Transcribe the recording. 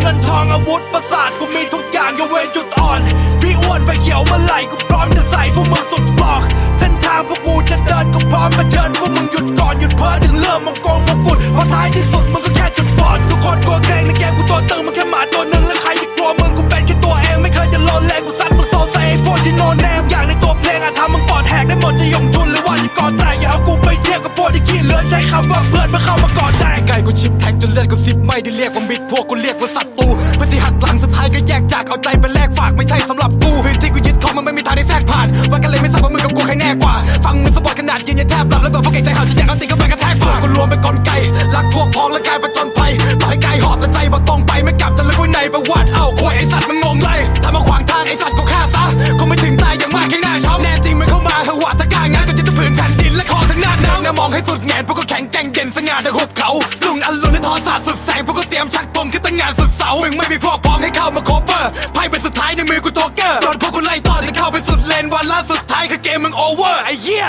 เงินทองอาวุธประสาทกูมีทุกอย่างยกเว้นจุดอ่อน พี่อ้วนไฟเขียวมาไหลกูพร้อมจะใส่พวกมึงสุดปลอก เส้นทางพวกกูจะเดินกูพร้อมมาเชิญพวกมึงหยุดก่อนหยุดเพ้อถึงเริ่มมองกงมอกุฎพรท้ายที่สุด กูชิปแทงจนเลือดกูซิบไม่ได้เรียกว่ามิตรพวกกูเรียกว่าศัตรูเพื่อนที่หักหลังสุดท้ายก็แยกจากเอาใจไปแลกฝากไม่ใช่สำหรับกูพื้นที่กูยึดของมันไม่มีทางได้แทรกผ่านว่ากันเลยไม่ทราบว่ามึงกับกูใครแน่กว่า ฟังมึงสปอร์ตขนาดยืนยันแทบหลับแล้วแบบพวกเก่งใจเห่าที่แยกเอาตีกันไปกระแทกฝากกูรวมเป็นกลไกรักพวกพ้องและกายป็นจนภัยต่อให้กายหอบและใจบ่ตรงไปไม่กลับจะลึกไว้ในประวัติเอาควยไอสัตว์มึงงงไรทำมาขวางทางไอสัตว์กูฆ่าซะคงไม่ถึงตายอย่างมากแค่หน้าช้ำแน่จริงมึงเข้ามาเหอะว่าถ้ากล้างานก็จะจะผืนแผ่นดินและคอทั้งหน้านังนะมองให้สุดแงนพวกก็ งานแต่หุบเขา ลุงอันลุนในทอศาสตร์สุดแสงพวกก็เตรียมชักตรงขึ้นตั้งงานสุดเสามึงไม่มีพวกพ้องให้เข้ามาโคเวอร์ไพ่เป็นสุดท้ายในมือกูโจ๊กเกอร์โดนพวกกูไล่ต้อนจะเข้าไปสุดเลนวันล่าสุดท้ายคือเกมมึงโอเวอร์ไอ้เหี้ย